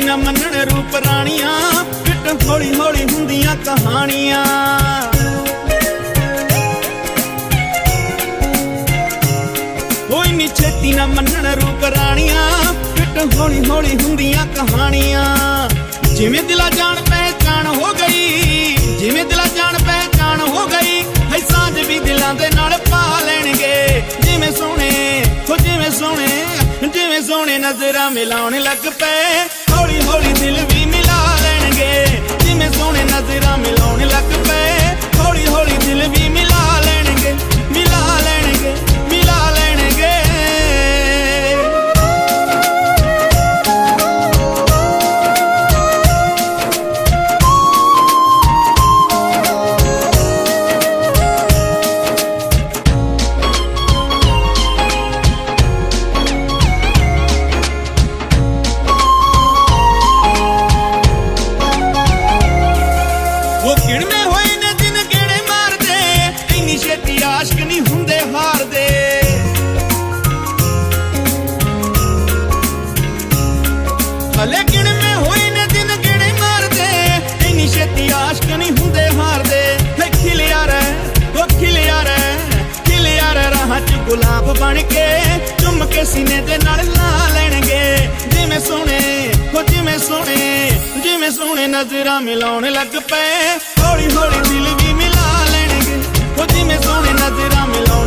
ਨਾ ਮੰਨਣ ਰੂਪ ਰਾਣੀਆਂ, ਫਿੱਟ ਹੌਲੀ ਹੌਲੀ ਹੁੰਦੀਆਂ ਕਹਾਣੀਆਂ। ਕੋਈ ਨੀ ਛੇਤੀ ਨਾ ਮੰਨਣ ਰੂਪ ਰਾਣੀਆਂ, ਫਿੱਟ ਹੌਲੀ ਹੌਲੀ ਹੁੰਦੀਆਂ ਕਹਾਣੀਆਂ। ਜਿਵੇਂ ਦਿਲਾ ਜਾਣ ਜਿਵੇਂ ਸੋਹਣੇ ਨਜ਼ਰਾਂ ਮਿਲਾਉਣ ਲੱਗ ਪਏ। ਹੌਲੀ ਹੌਲੀ ਦਿਲ ਵੀ ਮਿਲਾ ਲੈਣਗੇ। ਜਿਵੇਂ ਸੋਹਣੇ ਨਜ਼ਰਾਂ ਮਿਲਾਉਣ ਲੱਗ ਬਣ ਕੇ ਚੁੰਮ ਕੇ ਸੀਨੇ ਦੇ ਨਾਲ ਲਾ ਲੈਣਗੇ। ਜਿਵੇਂ ਸੋਹਣੇ ਹੋ ਜਿਵੇਂ ਸੋਹਣੇ ਜਿਵੇਂ ਸੋਹਣੇ ਨਜ਼ਰਾਂ ਮਿਲਾਉਣ ਲੱਗ ਪਏ। ਹੌਲੀ ਹੌਲੀ ਦਿਲ ਵੀ ਮਿਲਾ ਲੈਣਗੇ। ਹੋ ਜਿਵੇਂ ਸੋਹਣੇ ਨਜ਼ਰਾਂ ਮਿਲਾਉਣ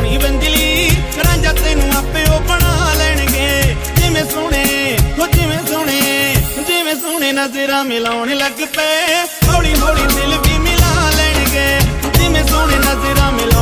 ਲੈ ਵਜਾਉਣੀ ਰਾਂਝਾ ਤੈਨੂੰ ਆਪੇ ਉਹ ਬਣਾ ਲੈਣਗੇ। ਜਿਵੇਂ ਸੋਹਣੇ ਹੋ ਜਿਵੇਂ ਸੋਹਣੇ ਜਿਵੇਂ ਸੋਹਣੇ ਨਜ਼ਰਾਂ ਮਿਲਾਉਣ ਲੱਗ ਪਏ। ਹੌਲੀ ਹੌਲੀ ਦਿਲ ਵੀ ਮਿਲਾ ਲੈਣਗੇ। ਜਿਵੇਂ ਸੋਹਣੇ ਨਜ਼ਰਾਂ ਮਿਲਾਉਣ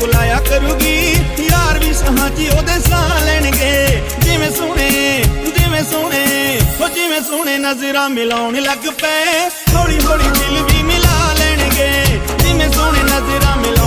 ਬੁਲਾਇਆ ਕਰੂਗੀ। ਯਾਰ ਵੀ ਸਹਾਜੀ ਉਹਦੇ ਸਾਹ ਲੈਣਗੇ। ਜਿਵੇਂ ਸੋਹਣੇ ਜਿਵੇਂ ਸੋਹਣੇ ਉਹ ਜਿਵੇਂ ਸੋਹਣੇ ਨਜ਼ਰਾਂ ਮਿਲਾਉਣ ਲੱਗ ਪਏ। ਹੌਲੀ ਹੌਲੀ ਦਿਲ ਵੀ ਮਿਲਾ ਲੈਣਗੇ। ਜਿਵੇਂ ਸੋਹਣੇ ਨਜ਼ਰਾਂ ਮਿਲਾ